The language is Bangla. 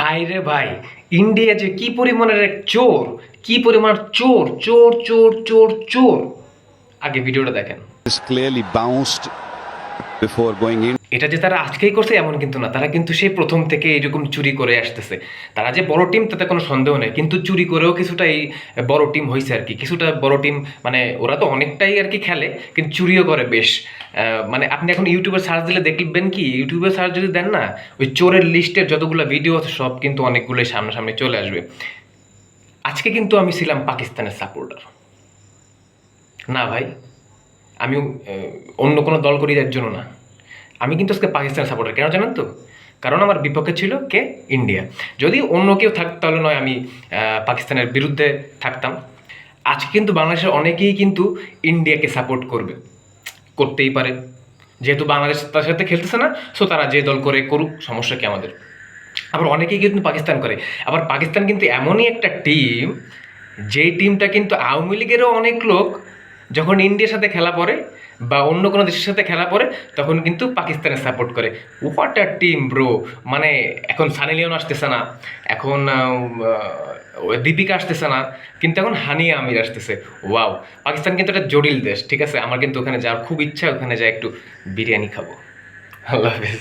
ভাই রে ভাই ইন্ডিয়া যে কি পরিমাণের এক চোর, কি পরিমাণ চোর চোর চোর চোর চোর। আগে ভিডিওটা দেখেন। এটা যে তারা আজকেই করছে এমন কিন্তু না। তারা কিন্তু সেই প্রথম থেকে এরকম চুরি করে আসতেছে। তারা যে বড় টিম তাতে কোনো সন্দেহ নেই। কিন্তু চুরি করেও কিছুটা এই বড় টিম হয়েছে আর কি। কিছুটা বড় টিম মানে ওরা তো অনেকটাই আর কি খেলে, কিন্তু চুরিও করে বেশ। মানে আপনি এখন ইউটিউবে সার্চ দিলে দেখবেন কি, ইউটিউবে সার্চ যদি দেন না, ওই চোরের লিস্টের যতগুলো ভিডিও আছে, সব কিন্তু অনেকগুলোই সামনাসামনি চলে আসবে। আজকে কিন্তু আমি ছিলাম পাকিস্তানের সাপোর্টার না ভাই আমি অন্য কোনো দল করি এর জন্য না। আমি কিন্তু আজকে পাকিস্তান সাপোর্টার কেন জানেন তো? কারণ আমার বিপক্ষে ছিল কে? ইন্ডিয়া। যদি অন্য কেউ থাকতো তাহলে নয় আমি পাকিস্তানের বিরুদ্ধে থাকতাম। আজকে কিন্তু বাংলাদেশের অনেকেই কিন্তু ইন্ডিয়াকে সাপোর্ট করবে। করতেই পারে। যেহেতু বাংলাদেশ তার সাথে খেলতেছে না সো তারা যে দল করে করুক, সমস্যা কি আমাদের? আবার অনেকেই কিন্তু পাকিস্তান করে। আবার পাকিস্তান কিন্তু এমনই একটা টিম যেই টিমটা কিন্তু আওয়ামী লীগেরও অনেক লোক যখন ইন্ডিয়ার সাথে খেলা পড়ে বা অন্য কোনো দেশের সাথে খেলা পড়ে, তখন কিন্তু পাকিস্তানে সাপোর্ট করে। হোয়াট আ টিম ব্রো মানে এখন সানি লিওন আসতেছে না, এখন দীপিকা আসতেছে না, কিন্তু এখন হানিয়া আমির আসতেছে। ওয়াও পাকিস্তান কিন্তু একটা জটিল দেশ, ঠিক আছে? আমার কিন্তু ওখানে যাওয়ার খুব ইচ্ছা, ওখানে যাই একটু বিরিয়ানি খাব। আল্লাহ হাফেজ।